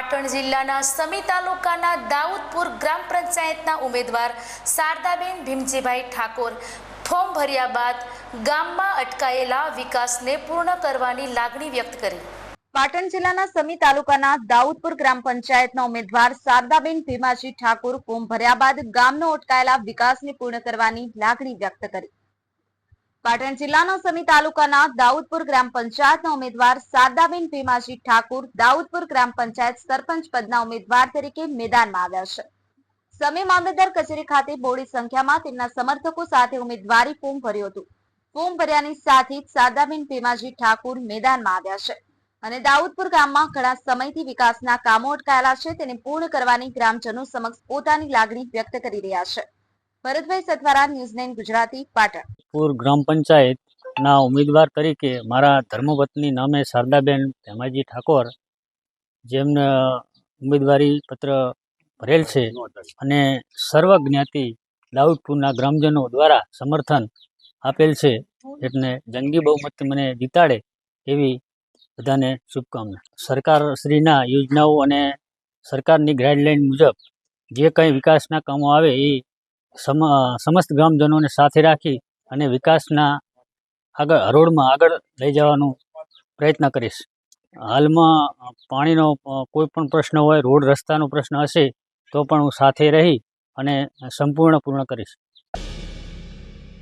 પાટણ જિલ્લાના સમી તાલુકાના દાઉદપુર ગ્રામ પંચાયતના ઉમેદવાર શારદાબેન ભીમજીભાઈ ઠાકોર ફોર્મ ભર્યા બાદ ગામમાં અટકાયેલા વિકાસને પૂર્ણ કરવાની લાગણી વ્યક્ત કરી. પાટણ જિલ્લાના સમી તાલુકાના દાઉદપુર ગ્રામ પંચાયતના ઉમેદવાર શારદાબેન ભીમાજી ઠાકોર ફોર્મ ભર્યા બાદ ગામનો અટકાયેલા વિકાસને પૂર્ણ કરવાની લાગણી વ્યક્ત કરી. પાટણ જિલ્લાના સમી તાલુકાના દાઉદપુર ગ્રામ પંચાયતના ઉમેદવાર શારદાબેન ભીમાજી ઠાકુર દાઉદપુર ગ્રામ પંચાયત સરપંચ પદના ઉમેદવાર તરીકે મેદાનમાં આવ્યા છે. સમી મામલતદાર કચેરી ખાતે બોડી સંખ્યામાં તેમના સમર્થકો સાથે ઉમેદવારી ફોર્મ ભર્યું હતું. ફોર્મ ભર્યાની સાથે જ શારદાબેન ભીમાજી ઠાકુર મેદાનમાં આવ્યા છે. અને દાઉદપુર ગામમાં ઘણા સમયથી વિકાસના કામો અટકાયેલા છે, તેને પૂર્ણ કરવાની ગ્રામજનો સમક્ષ પોતાની લાગણી વ્યક્ત કરી રહ્યા છે. Bharatbhai Sathwara news nine Gujarati, Patan. પૂર ગ્રામ પંચાયતના ઉમેદવાર તરીકે મારા ધર્મપત્ની નામે શારદાબેન ધેમાજી ઠાકોર, જેમને ઉમેદવારી પત્ર ભરેલ છે અને સર્વ જ્ઞાતિ દાઉદપુરના ગ્રામજનો દ્વારા સમર્થન આપેલ છે. એટલે જંગી બહુમતી મને જીતાડે એવી બધાને શુભકામના. સરકારશ્રીના યોજનાઓ અને સરકારની ગાઈડલાઈન મુજબ જે કંઈ વિકાસના કામો આવે એ સમ, સમસ્ત ગ્રામજનોને સાથે રાખી અને વિકાસના આગળ, હરોળમાં આગળ લઈ જવાનો પ્રયત્ન કરીશ. હાલમાં પાણીનો કોઈ પણ પ્રશ્ન હોય, રોડ રસ્તાનો પ્રશ્ન હશે, તો પણ હું સાથે રહી અને સંપૂર્ણ પૂર્ણ કરીશ.